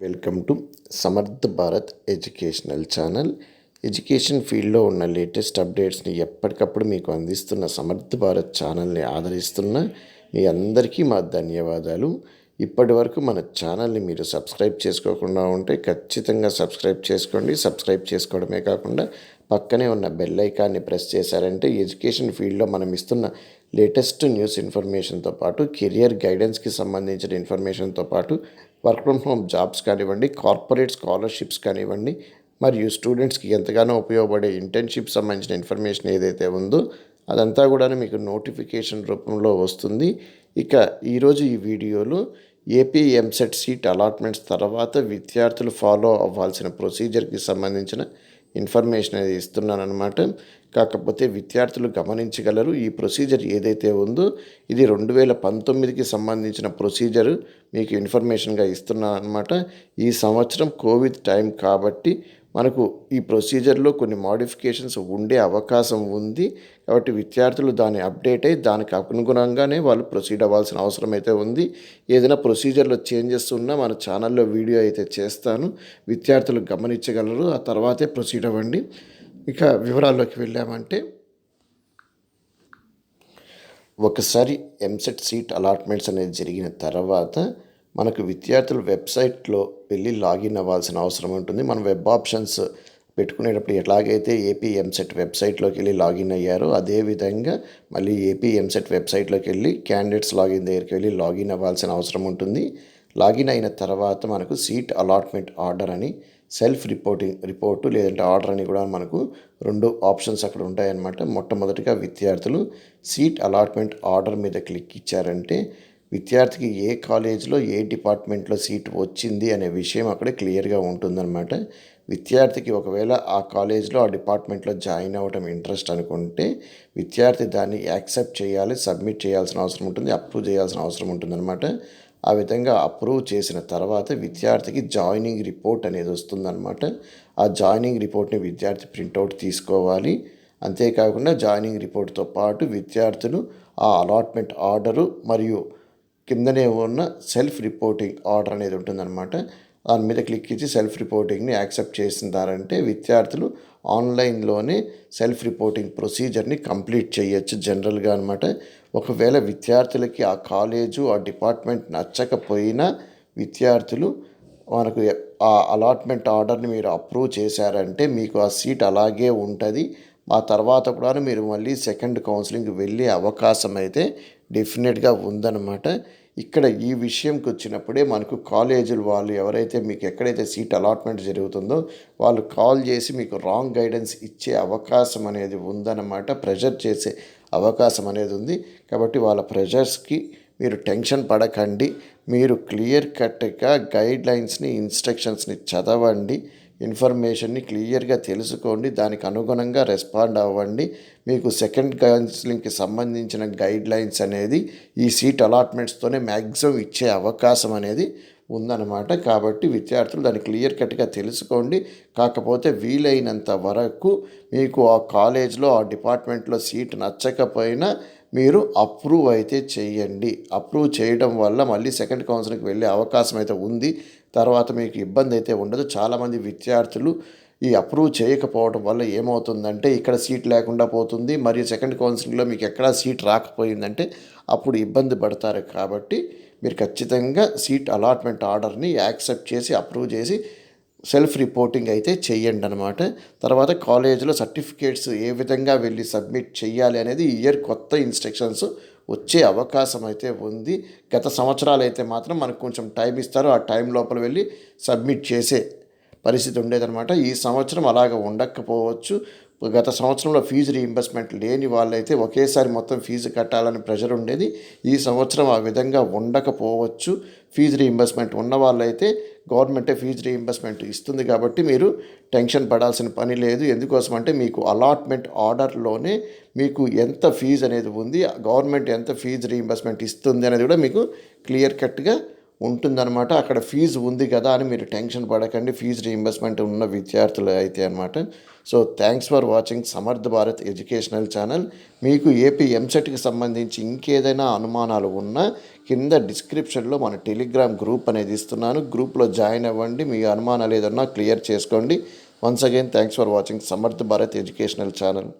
Welcome to Samarth Bharat educational channel. Education ఫీల్డ్లో ఉన్న latest అప్డేట్స్ని ఎప్పటికప్పుడు మీకు అందిస్తున్న సమర్థ భారత్ ఛానల్ని ఆదరిస్తున్న మీ అందరికీ మా ధన్యవాదాలు. ఇప్పటి వరకు మన ఛానల్ని మీరు సబ్స్క్రైబ్ చేసుకోకుండా ఉంటే ఖచ్చితంగా సబ్స్క్రైబ్ చేసుకోండి. సబ్స్క్రైబ్ చేసుకోవడమే కాకుండా పక్కనే ఉన్న బెల్ ఐకాన్ని ప్రెస్ చేశారంటే ఎడ్యుకేషన్ ఫీల్డ్లో మనం ఇస్తున్న లేటెస్ట్ న్యూస్ ఇన్ఫర్మేషన్తో పాటు కెరియర్ గైడెన్స్కి సంబంధించిన ఇన్ఫర్మేషన్తో పాటు వర్క్ ఫ్రమ్ హోమ్ జాబ్స్ కానివ్వండి కార్పొరేట్ స్కాలర్షిప్స్ కానివ్వండి మరియు స్టూడెంట్స్కి ఎంతగానో ఉపయోగపడే ఇంటర్న్షిప్ సంబంధించిన ఇన్ఫర్మేషన్ ఏదైతే ఉందో అదంతా కూడా మీకు నోటిఫికేషన్ రూపంలో వస్తుంది. ఇక ఈరోజు ఈ వీడియోలో ఏపీ ఎంసెట్ సీట్ అలాట్మెంట్స్ తర్వాత విద్యార్థులు ఫాలో అవ్వాల్సిన ప్రొసీజర్కి సంబంధించిన ఇన్ఫర్మేషన్ అనేది ఇస్తున్నాను అనమాట కాకపోతే విద్యార్థులు గమనించగలరు ఈ ప్రొసీజర్ ఏదైతే ఉందో ఇది రెండు వేల పంతొమ్మిదికి సంబంధించిన ప్రొసీజర్ మీకు ఇన్ఫర్మేషన్గా ఇస్తున్నాను అనమాట ఈ సంవత్సరం కోవిడ్ టైం కాబట్టి మనకు ఈ ప్రొసీజర్లో కొన్ని మాడిఫికేషన్స్ ఉండే అవకాశం ఉంది. కాబట్టి విద్యార్థులు దాన్ని అప్డేట్ అయ్యి దానికి అనుగుణంగానే వాళ్ళు ప్రొసీడ్ అవ్వాల్సిన అవసరం అయితే ఉంది. ఏదైనా ప్రొసీజర్లో చేంజెస్ ఉన్నా మన ఛానల్లో వీడియో అయితే చేస్తాను. విద్యార్థులు గమనించగలరు. ఆ తర్వాతే ప్రొసీడ్ అవ్వండి. ఇక వివరాల్లోకి వెళ్ళామంటే ఒకసారి ఎంసెట్ సీట్ అలాట్మెంట్స్ అనేది జరిగిన తర్వాత మనకు విద్యార్థులు వెబ్సైట్లో వెళ్ళి లాగిన్ అవ్వాల్సిన అవసరం ఉంటుంది. మనం వెబ్ ఆప్షన్స్ పెట్టుకునేటప్పుడు ఎలాగైతే ఏపీ ఎంసెట్ వెబ్సైట్లోకి వెళ్ళి లాగిన్ అయ్యారో అదేవిధంగా మళ్ళీ ఏపీ ఎంసెట్ వెబ్సైట్లోకి వెళ్ళి క్యాండిడేట్స్ లాగిన్ దగ్గరికి వెళ్ళి లాగిన్ అవ్వాల్సిన అవసరం ఉంటుంది. లాగిన్ అయిన తర్వాత మనకు సీట్ అలాట్మెంట్ ఆర్డర్ అని సెల్ఫ్ రిపోర్టింగ్ రిపోర్టు లేదంటే ఆర్డర్ అని కూడా మనకు రెండు ఆప్షన్స్ అక్కడ ఉంటాయన్నమాట. మొట్టమొదటిగా విద్యార్థులు సీట్ అలాట్మెంట్ ఆర్డర్ మీద క్లిక్ ఇచ్చారంటే విద్యార్థికి ఏ కాలేజ్లో ఏ డిపార్ట్మెంట్లో సీట్ వచ్చింది అనే విషయం అక్కడ క్లియర్గా ఉంటుందన్నమాట. విద్యార్థికి ఒకవేళ ఆ కాలేజ్లో ఆ డిపార్ట్మెంట్లో జాయిన్ అవ్వడం ఇంట్రెస్ట్ అనుకుంటే విద్యార్థి దాన్ని యాక్సెప్ట్ చేయాలి సబ్మిట్ చేయాల్సిన అవసరం ఉంటుంది అప్రూవ్ చేయాల్సిన అవసరం ఉంటుందన్నమాట. ఆ విధంగా అప్రూవ్ చేసిన తర్వాత విద్యార్థికి జాయినింగ్ రిపోర్ట్ అనేది వస్తుందన్నమాట. ఆ జాయినింగ్ రిపోర్ట్ని విద్యార్థి ప్రింటౌట్ తీసుకోవాలి. అంతేకాకుండా జాయినింగ్ రిపోర్ట్తో పాటు విద్యార్థులు ఆ అలాట్మెంట్ ఆర్డరు మరియు కిందనే ఉన్న సెల్ఫ్ రిపోర్టింగ్ ఆర్డర్ అనేది ఉంటుందన్నమాట. దాని మీద క్లిక్ ఇచ్చి సెల్ఫ్ రిపోర్టింగ్ని యాక్సెప్ట్ చేసినారంటే విద్యార్థులు ఆన్లైన్లోనే సెల్ఫ్ రిపోర్టింగ్ ప్రొసీజర్ని కంప్లీట్ చేయొచ్చు జనరల్గా అనమాట ఒకవేళ విద్యార్థులకి ఆ కాలేజు ఆ డిపార్ట్మెంట్ నచ్చకపోయినా విద్యార్థులు మనకు ఆ అలాట్మెంట్ ఆర్డర్ని మీరు అప్రూవ్ చేశారంటే మీకు ఆ సీట్ అలాగే ఉంటుంది. ఆ తర్వాత కూడా మీరు మళ్ళీ సెకండ్ కౌన్సిలింగ్ వెళ్ళే అవకాశం అయితే డెఫినెట్గా ఉందన్నమాట. ఇక్కడ ఈ విషయంకి వచ్చినప్పుడే మనకు కాలేజీలు వాళ్ళు ఎవరైతే మీకు ఎక్కడైతే సీట్ అలాట్మెంట్ జరుగుతుందో వాళ్ళు కాల్ చేసి మీకు రాంగ్ గైడెన్స్ ఇచ్చే అవకాశం అనేది ఉందన్నమాట. ప్రెషర్ చేసే అవకాశం అనేది ఉంది. కాబట్టి వాళ్ళ ప్రెషర్స్కి మీరు టెన్షన్ పడకండి. మీరు క్లియర్ కట్గా గైడ్ లైన్స్ని ఇన్స్ట్రక్షన్స్ని చదవండి. ఇన్ఫర్మేషన్ని క్లియర్గా తెలుసుకోండి. దానికి అనుగుణంగా రెస్పాండ్ అవ్వండి. మీకు సెకండ్ కౌన్సిలింగ్కి సంబంధించిన గైడ్ లైన్స్ అనేది ఈ సీట్ అలాట్మెంట్స్తోనే మ్యాక్సిమం ఇచ్చే అవకాశం అనేది ఉందన్నమాట. కాబట్టి విద్యార్థులు దాన్ని క్లియర్ కట్గా తెలుసుకోండి. కాకపోతే వీలైనంత వరకు మీకు ఆ కాలేజ్లో ఆ డిపార్ట్మెంట్లో సీట్ నచ్చకపోయినా మీరు అప్రూవ్ అయితే చేయండి. అప్రూవ్ చేయడం వల్ల మళ్ళీ సెకండ్ కౌన్సిలింగ్కి వెళ్ళే అవకాశం అయితే ఉంది. తర్వాత మీకు ఇబ్బంది అయితే ఉండదు. చాలామంది విద్యార్థులు ఈ అప్రూవ్ చేయకపోవడం వల్ల ఏమవుతుందంటే ఇక్కడ సీట్ లేకుండా పోతుంది. మరియు సెకండ్ కౌన్సిలింగ్లో మీకు ఎక్కడా సీట్ రాకపోయిందంటే అప్పుడు ఇబ్బంది పడతారు. కాబట్టి మీరు ఖచ్చితంగా సీట్ అలాట్మెంట్ ఆర్డర్ని యాక్సెప్ట్ చేసి అప్రూవ్ చేసి సెల్ఫ్ రిపోర్టింగ్ అయితే చేయండి అనమాట తర్వాత కాలేజీలో సర్టిఫికేట్స్ ఏ విధంగా వెళ్ళి సబ్మిట్ చేయాలి అనేది ఇయర్ కొత్త ఇన్స్ట్రక్షన్స్ వచ్చే అవకాశం అయితే ఉంది. గత సంవత్సరాలు అయితే మాత్రం మనకు కొంచెం టైం ఇస్తారు. ఆ టైం లోపల వెళ్ళి సబ్మిట్ చేసే పరిస్థితి ఉండేదన్నమాట. ఈ సంవత్సరం అలాగ ఉండకపోవచ్చు. గత సంవత్సరంలో ఫీజు రీఇంబర్స్మెంట్ లేని వాళ్ళైతే ఒకేసారి మొత్తం ఫీజు కట్టాలని ప్రెషర్ ఉండేది. ఈ సంవత్సరం ఆ విధంగా ఉండకపోవచ్చు. ఫీజు రీఇంబర్స్మెంట్ ఉన్న వాళ్ళైతే గవర్నమెంటే ఫీజు రీఇంబర్స్మెంట్ ఇస్తుంది కాబట్టి మీరు టెన్షన్ పడాల్సిన పని లేదు. ఎందుకోసం అంటే మీకు అలాట్మెంట్ ఆర్డర్లోనే మీకు ఎంత ఫీజు అనేది ఉంది గవర్నమెంట్ ఎంత ఫీజు రీఇంబర్స్మెంట్ ఇస్తుంది అనేది కూడా మీకు క్లియర్ కట్గా ఉంటుందన్నమాట. అక్కడ ఫీజు ఉంది కదా అని మీరు టెన్షన్ పడకండి. ఫీజు రీఇంబర్స్మెంట్ ఉన్న విద్యార్థులు అయితే అనమాట so thanks for watching Samarth Bharat educational channel. మీకు ఏపీ ఎంసెట్కి సంబంధించి ఇంకేదైనా అనుమానాలు ఉన్నా కింద డిస్క్రిప్షన్లో మన టెలిగ్రామ్ గ్రూప్ అనేది ఇస్తున్నాను. గ్రూప్లో జాయిన్ అవ్వండి. మీ అనుమానాలు ఏదన్నా క్లియర్ చేసుకోండి. Once again thanks for watching Samarth Bharat educational channel.